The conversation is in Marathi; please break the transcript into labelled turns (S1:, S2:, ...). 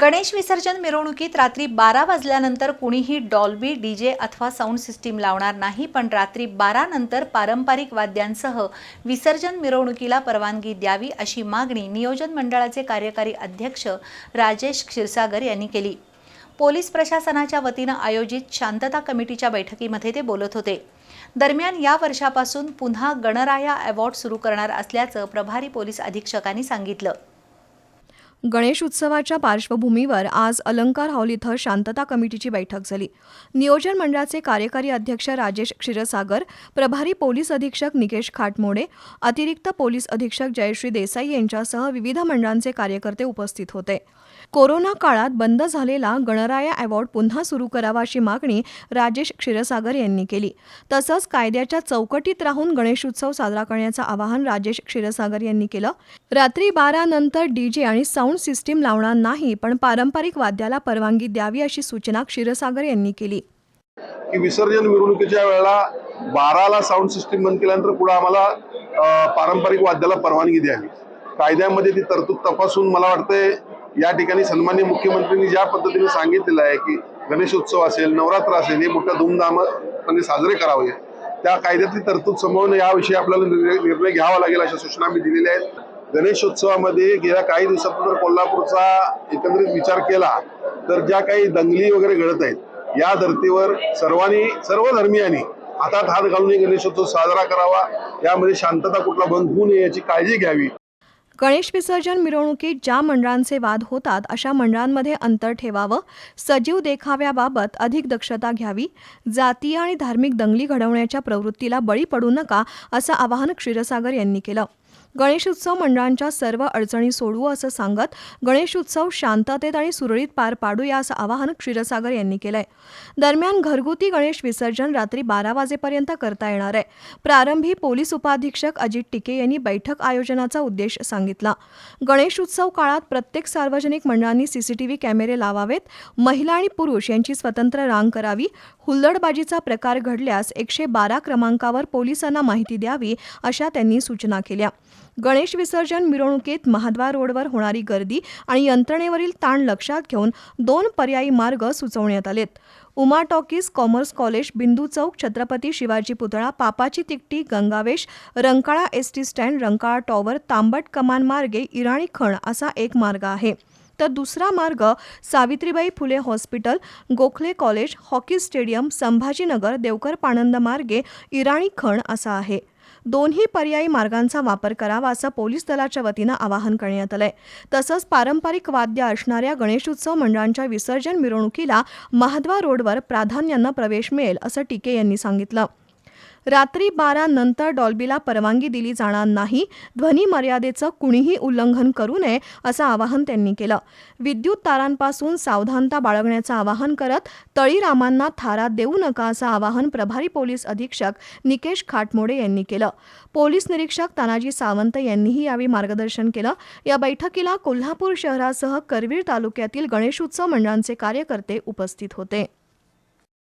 S1: गणेश विसर्जन मिरवणुकीत रात्री बारा वाजल्यानंतर कुणीही डॉल्बी डीजे अथवा साऊंड सिस्टीम लावणार नाही पण रात्री बारानंतर पारंपरिक वाद्यांसह विसर्जन मिरवणुकीला परवानगी द्यावी अशी मागणी नियोजन मंडळाचे कार्यकारी अध्यक्ष राजेश क्षीरसागर यांनी केली. पोलीस प्रशासनाच्या वतीनं आयोजित शांतता कमिटीच्या बैठकीमध्ये ते बोलत होते. दरम्यान या वर्षापासून पुन्हा गणराया अवॉर्ड सुरू करणार असल्याचं प्रभारी पोलीस अधीक्षकांनी सांगितलं.
S2: गणेश उत्सवाच्या पार्श्वभूमीवर आज अलंकार हॉल इथं शांतता कमिटीची बैठक झाली. नियोजन मंडळाचे कार्यकारी अध्यक्ष राजेश क्षीरसागर प्रभारी पोलीस अधीक्षक निकेश खाटमोडे अतिरिक्त पोलीस अधीक्षक जयश्री देसाई यांच्यासह विविध मंडळांचे कार्यकर्ते उपस्थित होते. कोरोना काळात बंद झालेला गणराया अवॉर्ड पुन्हा सुरू करावा अशी मागणी राजेश क्षीरसागर यांनी केली. तसंच कायद्याच्या चौकटीत राहून गणेशोत्सव साजरा करण्याचं आवाहन राजेश क्षीरसागर यांनी केलं. रात्री बारा नंतर डीजे आणि साऊंड सिस्टीम लावणार नाही पण पारंपरिक वाद्याला परवानगी द्यावी अशी सूचना क्षीरसागर यांनी केली.
S3: की विसर्जन मिरवणुकीच्या वेळेला बाराला साऊंड सिस्टीम बंद केल्यानंतर पुढे आम्हाला पारंपरिक वाद्याला परवानगी द्यावी. कायद्यामध्ये ती तरतूद तपासून मला वाटतंय या ठिकाणी सन्मान्य मुख्यमंत्र्यांनी ज्या पद्धतीने सांगितलेलं आहे की गणेशोत्सव असेल नवरात्र असेल हे मोठ्या धूमधामपणे साजरे करावे. त्या कायद्यातली तरतूद समोरून याविषयी आपल्याला निर्णय निर्णय घ्यावा लागेल अशा सूचना मी दिलेल्या आहेत. गणेशोत्सवामध्ये गेल्या काही दिवसात जर कोल्हापूरचा एकंदरीत विचार केला तर ज्या काही दंगली वगैरे घडत आहेत या धर्तीवर सर्वांनी सर्व धर्मियांनी हातात हात घालून गणेशोत्सव साजरा करावा. यामध्ये शांतता कुठला भंग होऊ नये याची काळजी घ्यावी.
S2: गणेश विसर्जन मिरवणुकीत ज्या मंडळांचे वाद होतात अशा मंडळांमध्ये अंतर ठेवावं सजीव देखाव्याबाबत अधिक दक्षता घ्यावी जातीय आणि धार्मिक दंगली घडवण्याच्या प्रवृत्तीला बळी पडू नका असं आवाहन क्षीरसागर यांनी केलं. गणेशोत्सव मंडळांच्या सर्व अडचणी सोडवू असं सांगत गणेशोत्सव शांततेत आणि सुरळीत पार पाडूया असं आवाहन क्षीरसागर यांनी केलंय. दरम्यान घरगुती गणेश विसर्जन रात्री बारा वाजेपर्यंत करता येणार आहे. प्रारंभी पोलीस उपाधीक्षक अजित टिके यांनी बैठक आयोजनाचा उद्देश सांगितला. गणेशोत्सव काळात प्रत्येक सार्वजनिक मंडळांनी सीसीटीव्ही कॅमेरे लावावेत. महिला आणि पुरुष यांची स्वतंत्र रांग करावी. हुल्लडबाजीचा प्रकार घडल्यास एकशे बारा क्रमांकावर पोलिसांना माहिती द्यावी अशा त्यांनी सूचना केल्या. गणेश विसर्जन मिरवणुकीत महाद्वार रोडवर होणारी गर्दी आणि यंत्रणेवरील ताण लक्षात घेऊन दोन पर्यायी मार्ग सुचवण्यात आलेत. Uma talkies commerce college Bindu Chowk Chhatrapati Shivaji पुतळा Papachi Tikti Gangawesh Rankala S T stand Rankala tower Tambat Kaman मार्गे इराणी खण असा एक मार्ग आहे. तर दुसरा मार्ग Savitribai Phule hospital Gokhale college hockey stadium Sambhajinagar Devkar Panand मार्गे इराणी खण असा आहे. दोन्ही पर्यायी मार्गांचा वापर करावा असं पोलीस दलाच्या वतीनं आवाहन करण्यात आलंय. तसंच पारंपरिक वाद्य असणाऱ्या गणेशोत्सव मंडळांच्या विसर्जन मिरवणुकीला महाद्वा रोडवर प्राधान्यानं प्रवेश मिळेल असं टिके यांनी सांगितलं. रात्री बारा नंतर डॉल्बीला परवानगी दिली जाणार नाही. ध्वनी मर्यादेचं कुणीही उल्लंघन करू नये असं आवाहन त्यांनी केलं. विद्युत तारांपासून सावधानता बाळगण्याचं आवाहन करत तळीरामांना थारा देऊ नका असं आवाहन प्रभारी पोलीस अधीक्षक निकेश खाटमोडे यांनी केलं. पोलीस निरीक्षक तानाजी सावंत यांनीही यावेळी मार्गदर्शन केलं. या बैठकीला कोल्हापूर शहरासह करवीर तालुक्यातील गणेशोत्सव मंडळांचे कार्यकर्ते उपस्थित होते.